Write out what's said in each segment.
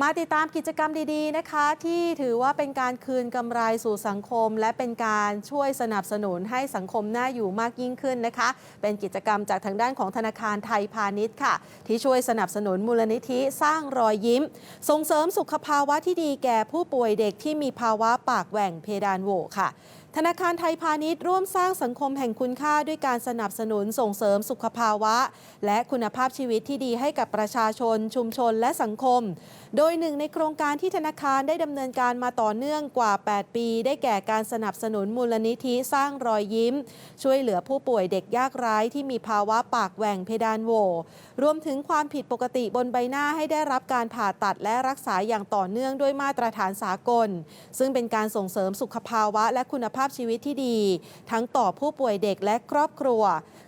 มาติดตามกิจกรรมดีๆนะคะ ที่ถือว่าเป็นการคืนกำไรสู่สังคม และเป็นการช่วยสนับสนุนให้สังคมน่าอยู่มากยิ่งขึ้นนะคะ เป็นกิจกรรมจากทางด้านของธนาคารไทยพาณิชย์ค่ะ ที่ช่วยสนับสนุนมูลนิธิสร้างรอยยิ้ม ส่งเสริมสุขภาวะที่ดีแก่ผู้ป่วยเด็กที่มีภาวะปากแหว่งเพดานโหวค่ะ ธนาคารไทยพาณิชย์ร่วมสร้างสังคมแห่งคุณค่าด้วยการสนับสนุนส่งเสริมสุขภาวะ และคุณภาพชีวิตที่ดีให้กับประชาชน ชุมชนและสังคม โดยหนึ่งในโครงการที่ธนาคารได้ดำเนินการมาต่อเนื่องกว่า 8 ปี ได้แก่การสนับสนุนมูลนิธิสร้างรอยยิ้ม ช่วยเหลือผู้ป่วยเด็กยากไร้ที่มีภาวะปากแหว่งเพดานโหวรวมถึงความผิดปกติบนใบหน้าให้ได้รับการผ่าตัดและรักษาอย่างต่อเนื่องด้วยมาตรฐานสากล ซึ่งเป็นการส่งเสริมสุขภาวะและคุณภาพชีวิตที่ดี ทั้งต่อผู้ป่วยเด็กและครอบครัว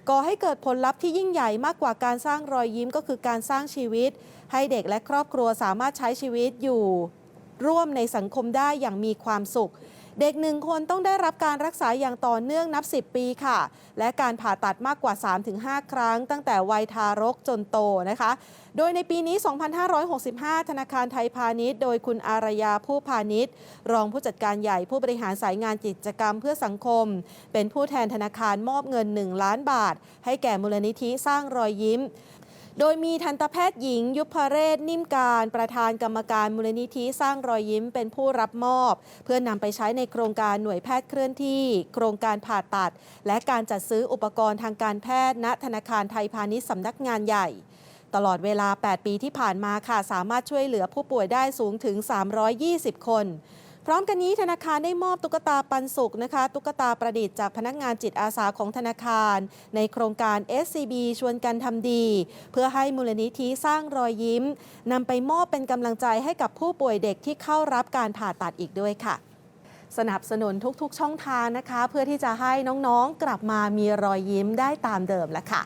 ก่อให้เกิดผลลัพธ์ที่ยิ่งใหญ่มากกว่าการสร้างรอยยิ้มก็คือการสร้างชีวิต ให้เด็กและครอบครัวสามารถใช้ชีวิตอยู่ ร่วมในสังคมได้อย่างมีความสุข เด็กหนึ่งคนต้องได้รับการรักษาอย่างต่อเนื่องนับ 10 ปีค่ะ และการผ่าตัดมากกว่า 3-5 ครั้ง ตั้งแต่วัยทารกจนโตนะคะ โดยในปีนี้ 2565 ธนาคารไทยพาณิชย์ โดยคุณอารยาผู้พาณิชย์ รองผู้จัดการใหญ่ผู้บริหารสายงานกิจกรรมเพื่อสังคม เป็นผู้แทนธนาคารมอบเงิน 1 ล้านบาท ให้แก่มูลนิธิสร้างรอยยิ้ม โดยมีทันตแพทย์หญิง ยุพเรศนิ่มการประธานกรรมการมูลนิธิสร้างรอยยิ้มเป็นผู้รับมอบ เพื่อนำไปใช้ในโครงการหน่วยแพทย์เคลื่อนที่ โครงการผ่าตัด และการจัดซื้ออุปกรณ์ทางการแพทย์ ณธนาคารไทยพาณิชย์สำนักงานใหญ่ตลอดเวลา 8 ปีที่ผ่านมาค่ะ สามารถช่วยเหลือผู้ป่วยได้สูงถึง 320 คน พร้อมกันนี้ธนาคารได้มอบตุ๊กตาปันสุขนะคะ ตุ๊กตาประดิษฐ์จากพนักงานจิตอาสาของธนาคาร ในโครงการ SCB ชวนกันทำดี เพื่อให้มูลนิธิสร้างรอยยิ้มนำไปมอบเป็นกำลังใจให้กับผู้ป่วยเด็กที่เข้ารับการผ่าตัดอีกด้วยค่ะสนับสนุนทุกๆ ช่องทางนะคะ เพื่อที่จะให้น้องๆกลับมามีรอยยิ้มได้ตามเดิมละค่ะ